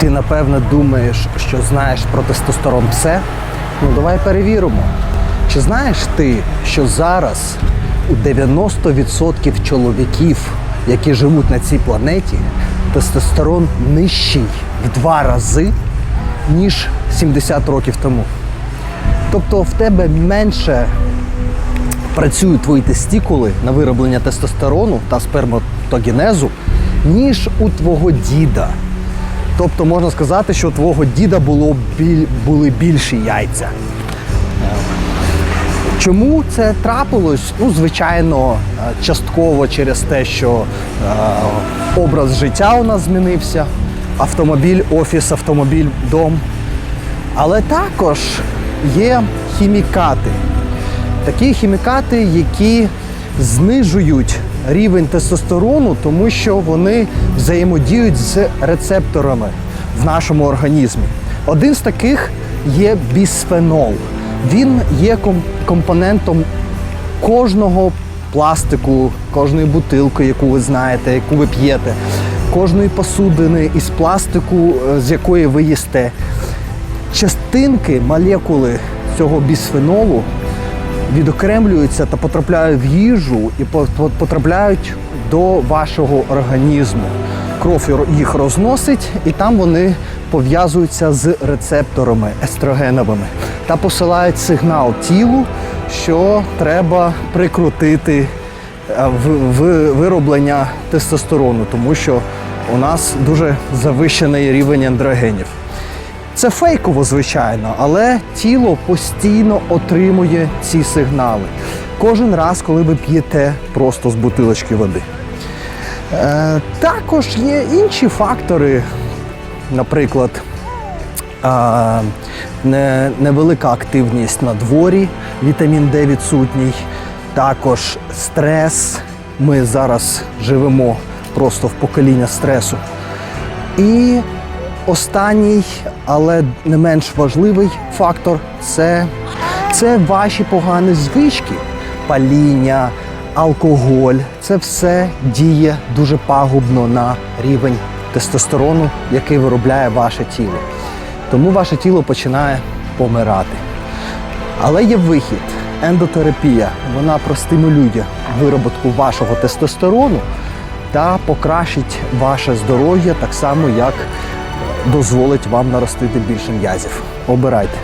Ти напевно думаєш, що знаєш про тестостерон все? Ну давай перевіримо. Чи знаєш ти, що зараз у 90% чоловіків, які живуть на цій планеті, тестостерон нижчий в два рази, ніж 70 років тому? Тобто в тебе менше працюють твої тестікули на вироблення тестостерону та сперматогенезу, ніж у твого діда. Тобто можна сказати, що у твого діда було біль, були більші яйця. Чому це трапилось? Ну, звичайно, е, частково через те, що е, образ життя у нас змінився. Автомобіль, офіс, автомобіль, дом. Але також є хімікати. Такі хімікати, які знижують рівень тестостерону, тому що вони взаємодіють з рецепторами в нашому організмі. Один з таких є бісфенол. Він є компонентом кожного пластику, кожної бутилки, яку ви знаєте, яку ви п'єте, кожної посудини із пластику, е, з якої ви їсте. Частинки, молекули цього бісфенолу відокремлюються та потрапляють в їжу і по- по- потрапляють до вашого організму. Кров їх розносить, і там вони пов'язуються з рецепторами естрогеновими та посилають сигнал тілу, що треба прикрутити е, в- вироблення тестостерону, тому що у нас дуже завищений рівень андрогенів. Це фейково, звичайно, але тіло постійно отримує ці сигнали. Кожен раз, коли ви п'єте просто з бутилочки води. Е, також є інші фактори, наприклад, а, не, невелика активність на дворі, вітамін Д відсутній, також стрес. Ми зараз живемо просто в покоління стресу. І останній, але не менш важливий фактор це, це ваші погані звички, паління, алкоголь. Це все діє дуже пагубно на рівень тестостерону, який виробляє ваше тіло. Тому ваше тіло починає помирати. Але є вихід. Ендотерапія. Вона простимулює вироботку вашого тестостерону та покращить ваше здоров'я так само, як дозволить вам наростити більше м'язів. Обирайте.